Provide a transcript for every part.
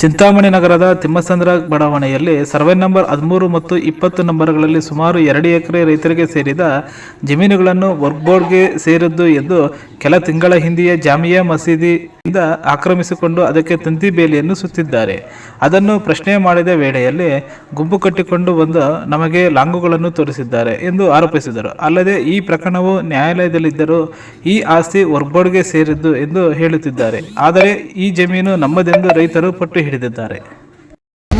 ಚಿಂತಾಮಣಿ ನಗರದ ತಿಮ್ಮಸಂದ್ರ ಬಡಾವಣೆಯಲ್ಲಿ survey number ಹದಿಮೂರು ಮತ್ತು ಇಪ್ಪತ್ತು ನಂಬರ್ಗಳಲ್ಲಿ ಸುಮಾರು ಎರಡು ಎಕರೆ ರೈತರಿಗೆ ಸೇರಿದ ಜಮೀನುಗಳನ್ನು ವರ್ಕ್ ಬೋರ್ಡ್ಗೆ ಸೇರಿದ್ದು ಎಂದು ಕೆಲ ತಿಂಗಳ ಹಿಂದೆಯೇ ಜಾಮಿಯಾ ಮಸೀದಿಯಿಂದ ಆಕ್ರಮಿಸಿಕೊಂಡು ಅದಕ್ಕೆ ತಂತಿ ಬೇಲಿಯನ್ನು ಸುತ್ತಿದ್ದಾರೆ. ಅದನ್ನು ಪ್ರಶ್ನೆ ಮಾಡಿದ ವೇಳೆಯಲ್ಲಿ ಗುಂಪು ಕಟ್ಟಿಕೊಂಡು ಬಂದು ನಮಗೆ ಲಾಂಗುಗಳನ್ನು ತೋರಿಸಿದ್ದಾರೆ ಎಂದು ಆರೋಪಿಸಿದರು. ಅಲ್ಲದೆ ಈ ಪ್ರಕರಣವು ನ್ಯಾಯಾಲಯದಲ್ಲಿದ್ದರೂ ಈ ಆಸ್ತಿ ವರ್ಕ್ ಬೋರ್ಡ್ಗೆ ಸೇರಿದ್ದು ಎಂದು ಹೇಳುತ್ತಿದ್ದಾರೆ. ಆದರೆ ಈ ಜಮೀನು ನಮ್ಮದೆಂದು ರೈತರು ಪಟ್ಟು ಹಿಡಿದಿದ್ದಾರೆ.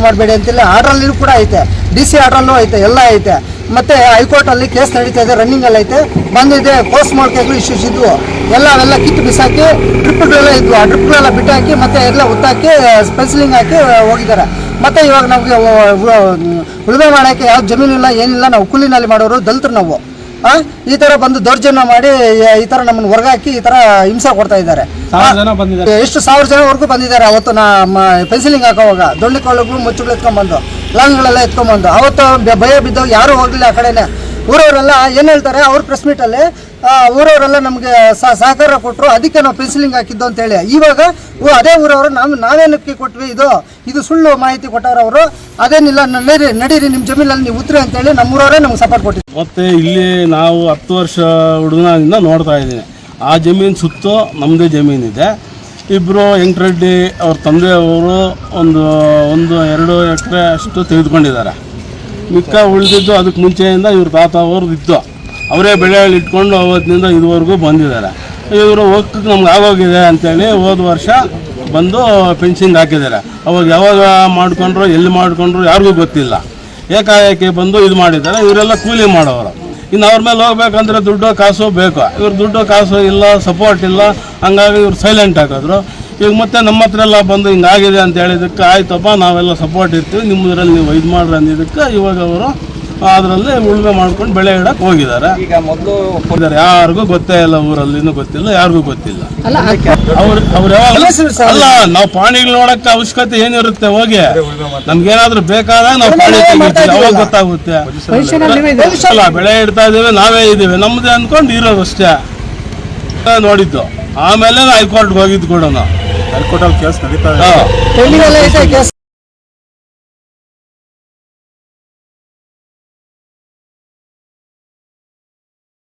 ಮಾಡಬೇಡಿ ಅಂತಿಲ್ಲ. ಆರ್ಡ್ರಲ್ಲಿ ಕೂಡ ಐತೆ. ಡಿ ಸಿ ಆರ್ಡ್ರಲ್ಲೂ ಐತೆ. ಎಲ್ಲ ಐತೆ. ಮತ್ತೆ ಹೈಕೋರ್ಟ್ ಅಲ್ಲಿ ಕೇಸ್ ನಡೀತಾ ಇದೆ. ರನ್ನಿಂಗ್ ಅಲ್ಲಿ ಐತೆ. ಬಂದಿದೆ. ಪೋಸ್ಟ್ ಮಾರ್ಕೆಗಳು ಇಶ್ಯೂಸ್ ಇದ್ವು. ಎಲ್ಲ, ಅವೆಲ್ಲ ಕಿತ್ತು ಬಿಸಾಕಿ ಡ್ರಿಪ್ಗಳೆಲ್ಲ ಇದ್ವು. ಆ ಡ್ರಿಪ್ಗಳೆಲ್ಲ ಬಿಟ್ಟಾಕಿ, ಮತ್ತೆ ಎಲ್ಲ ಉತ್ತಾಕಿ ಸ್ಪೆನ್ಸಿಲಿಂಗ್ ಹಾಕಿ ಹೋಗಿದ್ದಾರೆ. ಮತ್ತೆ ಇವಾಗ ನಮಗೆ ಉಳುಮೆ ಮಾಡೋಕ್ಕೆ ಯಾವ ಜಮೀನಿಲ್ಲ ಏನಿಲ್ಲ. ನಾವು ಕೂಲಿನಲ್ಲಿ ಮಾಡೋರು ದಲಿತರು ನಾವು? ಈ ತರ ಬಂದು ದೌರ್ಜನ್ಯ ಮಾಡಿ ಈ ತರ ನಮ್ಮನ್ನು ಹೊರಗಾಕಿ ಈ ತರ ಹಿಂಸೆ ಕೊಡ್ತಾ ಇದ್ದಾರೆ. ಎಷ್ಟು ಸಾವಿರ ಜನವರೆಗೂ ಬಂದಿದ್ದಾರೆ ಅವತ್ತು ನಮ್ಮ ಪೆನ್ಸಿಲಿಂಗ್ ಹಾಕೋವಾಗ. ದೊಣ್ಣೆ ಕೊಳ್ಳಗಳು ಮುಚ್ಚುಗಳು ಎತ್ಕೊಂಡ್ಬಂದು ಲಾಂಗ್ಗಳೆಲ್ಲ ಎತ್ಕೊಂಡ್ಬಂದು. ಅವತ್ತು ಭಯ ಬಿದ್ದವು ಯಾರು ಹೋಗಲಿಲ್ಲ ಆ ಕಡೆನೆ. ಊರವರೆಲ್ಲ ಏನು ಹೇಳ್ತಾರೆ ಅವ್ರ ಪ್ರೆಸ್ ಮೀಟಲ್ಲಿ ಊರವರೆಲ್ಲ ನಮಗೆ ಸಹಕಾರ ಕೊಟ್ಟರು ಅದಕ್ಕೆ ನಾವು ಪೆನ್ಸಿಲಿಂಗ್ ಹಾಕಿದ್ದು ಅಂತೇಳಿ ಇವಾಗ ಅದೇ ಊರವರು ನಾವು ನಾವೇನಕ್ಕೆ ಕೊಟ್ವಿ? ಇದು ಇದು ಸುಳ್ಳು ಮಾಹಿತಿ ಕೊಟ್ಟವ್ರು ಅವರು ಅದೇನಿಲ್ಲ ನಡೀರಿ ನಡೀರಿ ನಿಮ್ಮ ಜಮೀನಲ್ಲಿ ನೀವು ಉತ್ತರಿ ಅಂತೇಳಿ ನಮ್ಮೂರವರೇ ನಮ್ಗೆ ಸಪೋರ್ಟ್ ಕೊಟ್ಟಿದ್ರು. ಮತ್ತೆ ಇಲ್ಲಿ ನಾವು ಹತ್ತು ವರ್ಷ ಹುಡುಗನಿಂದ ನೋಡ್ತಾ ಇದ್ದೀನಿ. ಆ ಜಮೀನು ಸುತ್ತು ನಮ್ಮದೇ ಜಮೀನಿದೆ ಇಬ್ಬರು ವೆಂಕಟರೆಡ್ಡಿ ಅವ್ರ ತಂದೆಯವರು ಒಂದು ಒಂದು, ಎರಡು ಎಕರೆ ಅಷ್ಟು ತೆಗೆದುಕೊಂಡಿದ್ದಾರೆ. ಮಿಕ್ಕ ಉಳಿದಿದ್ದು ಅದಕ್ಕೆ ಮುಂಚೆಯಿಂದ ಇವ್ರ ತಾತ ಅವರು ಇತ್ತು ಅವರೇ ಬೆಳೆಯಲ್ಲಿ ಇಟ್ಕೊಂಡು ಅವತ್ತಿನಿಂದ ಇದುವರೆಗೂ ಬಂದಿದ್ದಾರೆ. ಇವರು ಹೋಗಕ್ಕೆ ನಮ್ಗೆ ಆಗೋಗಿದೆ ಅಂತೇಳಿ ಹೋದ ವರ್ಷ ಬಂದು ಫೆನ್ಸಿಂಗ್ ಹಾಕಿದ್ದಾರೆ. ಅವಾಗ ಯಾವಾಗ ಮಾಡಿಕೊಂಡ್ರು, ಎಲ್ಲಿ ಮಾಡಿಕೊಂಡ್ರು ಯಾರಿಗೂ ಗೊತ್ತಿಲ್ಲ. ಏಕಾಏಕಿ ಬಂದು ಇದು ಮಾಡಿದ್ದಾರೆ. ಇವರೆಲ್ಲ ಕೂಲಿ ಮಾಡೋರು. ಇನ್ನು ಅವ್ರ ಮೇಲೆ ಹೋಗ್ಬೇಕಂದ್ರೆ ದುಡ್ಡು ಕಾಸು ಬೇಕು. ಇವ್ರು ದುಡ್ಡು ಕಾಸು ಇಲ್ಲ ಸಪೋರ್ಟ್ ಇಲ್ಲ. ಹಂಗಾಗಿ ಇವ್ರು ಸೈಲೆಂಟ್ ಹಾಕಿದ್ರು. ಈಗ ಮತ್ತೆ ನಮ್ಮ ಹತ್ರ ಎಲ್ಲ ಬಂದು ಹಿಂಗಾಗಿದೆ ಅಂತ ಹೇಳಿದಕ್ಕೆ ಆಯ್ತಪ್ಪ, ನಾವೆಲ್ಲ ಸಪೋರ್ಟ್ ಇರ್ತೀವಿ. ನಿಮ್ಮದ್ರಲ್ಲಿ ನೀವು ಇದು ಮಾಡ್ರಿ ಅಂದಿದ್ದಕ್ಕೆ ಇವಾಗ ಅವರು ಅದರಲ್ಲಿ ಉಳುಮೆ ಮಾಡ್ಕೊಂಡು ಬೆಳೆ ಇಡಕ್ಕೆ ಹೋಗಿದ್ದಾರೆ. ಈಗ ಮೊದಲು ಹೋಗಿದ್ದಾರೆ. ಯಾರಿಗೂ ಗೊತ್ತೇ ಇಲ್ಲ ಊರಲ್ಲಿ ಗೊತ್ತಿಲ್ಲ ಯಾರಿಗೂ ಗೊತ್ತಿಲ್ಲ. ಅಲ್ಲ ಅವ್ರು ಅವ್ರು ಯಾವಾಗ ಅಲ್ಲ. ಅಲ್ಲ ನಾವು ಪಾಣಿಗಳು ನೋಡಕ್ಕೆ ಅವಶ್ಯಕತೆ ಏನಿರುತ್ತೆ ಹೋಗಿ. ನಮ್ಗೇನಾದ್ರೂ ಬೇಕಾದಾಗ ನಾವು ಪಾಣಿ ತೆಗಿತೀವಿ. ಅವಾಗ ಗೊತ್ತಾಗುತ್ತೆ? ಅಲ್ಲ ಬೆಳೆ ಇಡ್ತಾ ಇದೀವಿ ನಾವೇ ಇದೀವಿ ನಮ್ದೇ ಅನ್ಕೊಂಡು ಇರೋದು ಅಷ್ಟೇ. ನೋಡಿದ್ದು. ಆಮೇಲೆ ಹೈಕೋರ್ಟ್ಗೆ ಹೋಗಿದ್ದು ಕೂಡ ನಾವು ಹೈಕೋರ್ಟಲ್ಲಿ ಕೇಸ್ ನಡೀತಾ